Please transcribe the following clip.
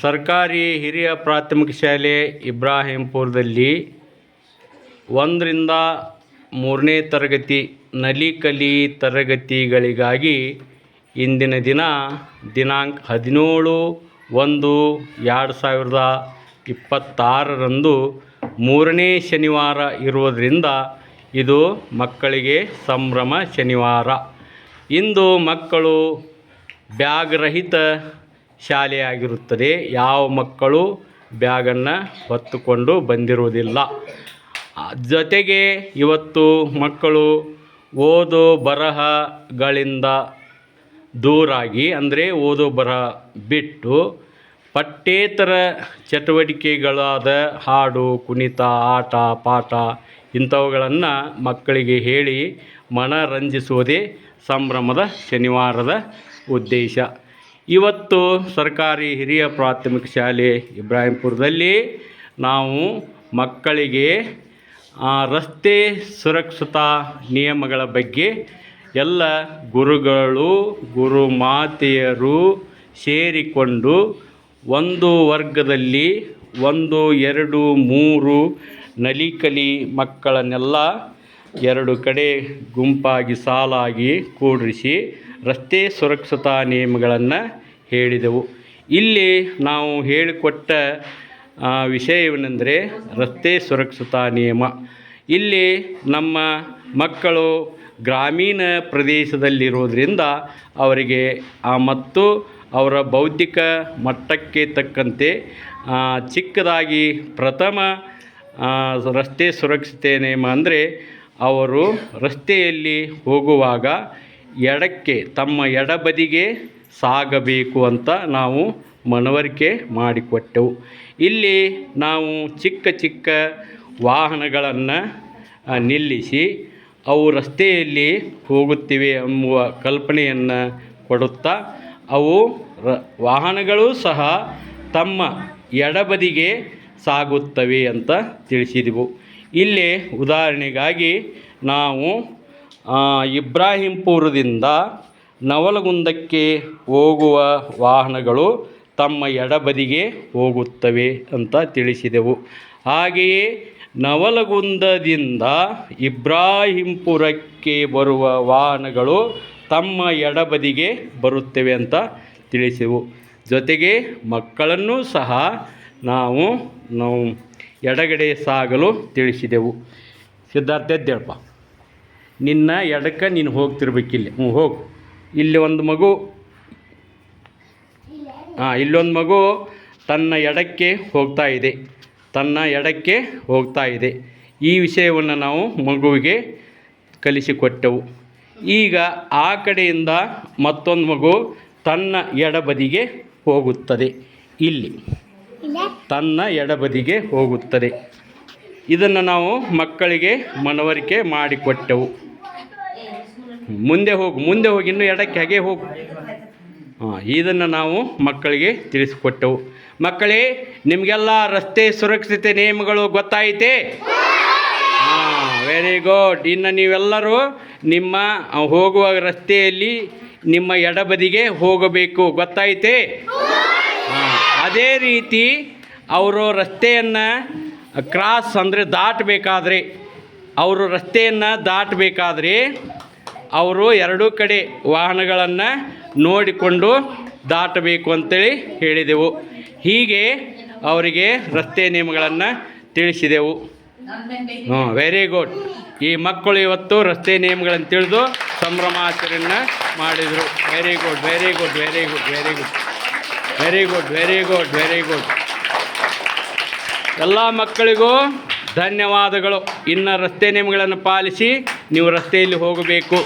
ಸರ್ಕಾರಿ ಹಿರಿಯ ಪ್ರಾಥಮಿಕ ಶಾಲೆ ಇಬ್ರಾಹಿಂಪುರದಲ್ಲಿ ಒಂದರಿಂದ ಮೂರನೇ ತರಗತಿ ನಲಿಕಲಿ ತರಗತಿಗಳಿಗಾಗಿ ಇಂದಿನ ದಿನ ದಿನಾಂಕ ಹದಿನೇಳು ಒಂದು ಎರಡು ಸಾವಿರದ ಇಪ್ಪತ್ತಾರರಂದು ಮೂರನೇ ಶನಿವಾರ ಇರುವುದರಿಂದ ಇದು ಮಕ್ಕಳಿಗೆ ಸಂಭ್ರಮ ಶನಿವಾರ. ಇಂದು ಮಕ್ಕಳು ಬ್ಯಾಗ್ ರಹಿತ ಶಾಲೆಯಾಗಿರುತ್ತದೆ. ಯಾವ ಮಕ್ಕಳು ಬ್ಯಾಗನ್ನು ಹೊತ್ತುಕೊಂಡು ಬಂದಿರುವುದಿಲ್ಲ. ಜೊತೆಗೆ ಇವತ್ತು ಮಕ್ಕಳು ಓದು ಬರಹಗಳಿಂದ ದೂರಾಗಿ, ಅಂದರೆ ಓದು ಬರಹ ಬಿಟ್ಟು ಪಠ್ಯೇತರ ಚಟುವಟಿಕೆಗಳಾದ ಹಾಡು, ಕುಣಿತ, ಆಟ, ಪಾಠ ಇಂಥವುಗಳನ್ನು ಮಕ್ಕಳಿಗೆ ಹೇಳಿ ಮನರಂಜಿಸುವುದೇ ಸಂಭ್ರಮದ ಶನಿವಾರದ ಉದ್ದೇಶ. ಇವತ್ತು ಸರ್ಕಾರಿ ಹಿರಿಯ ಪ್ರಾಥಮಿಕ ಶಾಲೆ ಇಬ್ರಾಹಿಂಪುರದಲ್ಲಿ ನಾವು ಮಕ್ಕಳಿಗೆ ರಸ್ತೆ ಸುರಕ್ಷತಾ ನಿಯಮಗಳ ಬಗ್ಗೆ ಎಲ್ಲ ಗುರುಗಳು ಗುರು ಮಾತೆಯರು ಸೇರಿಕೊಂಡು ಒಂದು ವರ್ಗದಲ್ಲಿ ಒಂದು, ಎರಡು, ಮೂರು ನಲಿಕಲಿ ಮಕ್ಕಳನ್ನೆಲ್ಲ ಎರಡು ಕಡೆ ಗುಂಪಾಗಿ ಸಾಲಾಗಿ ಕೂಡಿಸಿ ರಸ್ತೆ ಸುರಕ್ಷತಾ ನಿಯಮಗಳನ್ನು ಹೇಳಿದೆವು. ಇಲ್ಲಿ ನಾವು ಹೇಳಿಕೊಟ್ಟ ವಿಷಯ ವಿಷಯವೇನೆಂದರೆ ರಸ್ತೆ ಸುರಕ್ಷತಾ ನಿಯಮ. ಇಲ್ಲಿ ನಮ್ಮ ಮಕ್ಕಳು ಗ್ರಾಮೀಣ ಪ್ರದೇಶದಲ್ಲಿರೋದ್ರಿಂದ ಅವರಿಗೆ, ಆ, ಮತ್ತು ಅವರ ಬೌದ್ಧಿಕ ಮಟ್ಟಕ್ಕೆ ತಕ್ಕಂತೆ ಚಿಕ್ಕದಾಗಿ ಪ್ರಥಮ ರಸ್ತೆ ಸುರಕ್ಷತೆ ನಿಯಮ ಅಂದರೆ ಅವರು ರಸ್ತೆಯಲ್ಲಿ ಹೋಗುವಾಗ ಎಡಕ್ಕೆ, ತಮ್ಮ ಎಡಬದಿಗೆ ಸಾಗಬೇಕು ಅಂತ ನಾವು ಮನವರಿಕೆ ಮಾಡಿಕೊಟ್ಟೆವು. ಇಲ್ಲಿ ನಾವು ಚಿಕ್ಕ ಚಿಕ್ಕ ವಾಹನಗಳನ್ನು ನಿಲ್ಲಿಸಿ ಅವು ರಸ್ತೆಯಲ್ಲಿ ಹೋಗುತ್ತಿವೆ ಎಂಬುವ ಕಲ್ಪನೆಯನ್ನು ಕೊಡುತ್ತಾ, ಅವು ರ, ವಾಹನಗಳು ಸಹ ತಮ್ಮ ಎಡಬದಿಗೆ ಸಾಗುತ್ತವೆ ಅಂತ ತಿಳಿಸಿದೆವು. ಇಲ್ಲಿ ಉದಾಹರಣೆಗಾಗಿ ನಾವು ಇಬ್ರಾಹಿಂಪುರದಿಂದ ನವಲಗುಂದಕ್ಕೆ ಹೋಗುವ ವಾಹನಗಳು ತಮ್ಮ ಎಡಬದಿಗೆ ಹೋಗುತ್ತವೆ ಅಂತ ತಿಳಿಸಿದೆವು. ಹಾಗೆಯೇ ನವಲಗುಂದದಿಂದ ಇಬ್ರಾಹಿಂಪುರಕ್ಕೆ ಬರುವ ವಾಹನಗಳು ತಮ್ಮ ಎಡಬದಿಗೆ ಬರುತ್ತವೆ ಅಂತ ತಿಳಿಸಿದೆವು. ಜೊತೆಗೆ ಮಕ್ಕಳನ್ನೂ ಸಹ ನಾವು ನಾವು ಎಡಗಡೆ ಸಾಗಲು ತಿಳಿಸಿದೆವು. ಸಿದ್ಧಾರ್ಥ ಎದ್ದೇಳಪ್ಪ ನಿನ್ನ ಎಡಕ್ಕೆ ನೀನು ಹೋಗ್ತಿರ್ಬೇಕಿಲ್ಲಿ. ಹ್ಞೂ, ಹೋಗು. ಇಲ್ಲಿ ಒಂದು ಮಗು. ಹಾಂ ಇಲ್ಲೊಂದು ಮಗು ತನ್ನ ಎಡಕ್ಕೆ ಹೋಗ್ತಾ ಇದೆ. ತನ್ನ ಎಡಕ್ಕೆ ಹೋಗ್ತಾ ಇದೆ. ಈ ವಿಷಯವನ್ನು ನಾವು ಮಗುವಿಗೆ ಕಲಿಸಿಕೊಟ್ಟೆವು. ಈಗ ಆ ಕಡೆಯಿಂದ ಮತ್ತೊಂದು ಮಗು ತನ್ನ ಎಡಬದಿಗೆ ಹೋಗುತ್ತದೆ. ಇಲ್ಲಿ. ತನ್ನ ಎಡಬದಿಗೆ ಹೋಗುತ್ತದೆ. ಇದನ್ನು ನಾವು ಮಕ್ಕಳಿಗೆ ಮನವರಿಕೆ ಮಾಡಿಕೊಟ್ಟೆವು. ಮುಂದೆ ಹೋಗು, ಮುಂದೆ ಹೋಗಿ, ಇನ್ನು ಎಡಕ್ಕೆ ಹಾಗೆ ಹೋಗು. ಹಾಂ, ಇದನ್ನು ನಾವು ಮಕ್ಕಳಿಗೆ ತಿಳಿಸಿಕೊಟ್ಟೆವು. ಮಕ್ಕಳೇ, ನಿಮಗೆಲ್ಲ ರಸ್ತೆ ಸುರಕ್ಷತೆ ನಿಯಮಗಳು ಗೊತ್ತಾಯಿತೆ? ಹಾಂ ವೆರಿ ಗುಡ್ ಇನ್ನು ನೀವೆಲ್ಲರೂ ನಿಮ್ಮ ಹೋಗುವ ರಸ್ತೆಯಲ್ಲಿ ನಿಮ್ಮ ಎಡಬದಿಗೆ ಹೋಗಬೇಕು, ಗೊತ್ತಾಯಿತೆ? ಹಾಂ, ಅದೇ ರೀತಿ ಅವರು ರಸ್ತೆಯನ್ನು ಕ್ರಾಸ್ ಅಂದರೆ ದಾಟಬೇಕಾದ್ರೆ, ಅವರು ರಸ್ತೆಯನ್ನು ದಾಟಬೇಕಾದ್ರೆ ಅವರು ಎರಡೂ ಕಡೆ ವಾಹನಗಳನ್ನು ನೋಡಿಕೊಂಡು ದಾಟಬೇಕು ಅಂತೇಳಿ ಹೇಳಿದೆವು. ಹೀಗೆ ಅವರಿಗೆ ರಸ್ತೆ ನಿಯಮಗಳನ್ನು ತಿಳಿಸಿದೆವು. ಹ್ಞೂ ವೆರಿ ಗುಡ್ ಈ ಮಕ್ಕಳು ಇವತ್ತು ರಸ್ತೆ ನಿಯಮಗಳನ್ನು ತಿಳಿದು ಸಂಭ್ರಮಾಚರಣೆ ಮಾಡಿದರು. Very good very good very good very good very good very good very good ಎಲ್ಲ ಮಕ್ಕಳಿಗೂ ಧನ್ಯವಾದಗಳು. ಇನ್ನು ರಸ್ತೆ ನಿಯಮಗಳನ್ನು ಪಾಲಿಸಿ ನೀವು ರಸ್ತೆಯಲ್ಲಿ ಹೋಗಬೇಕು.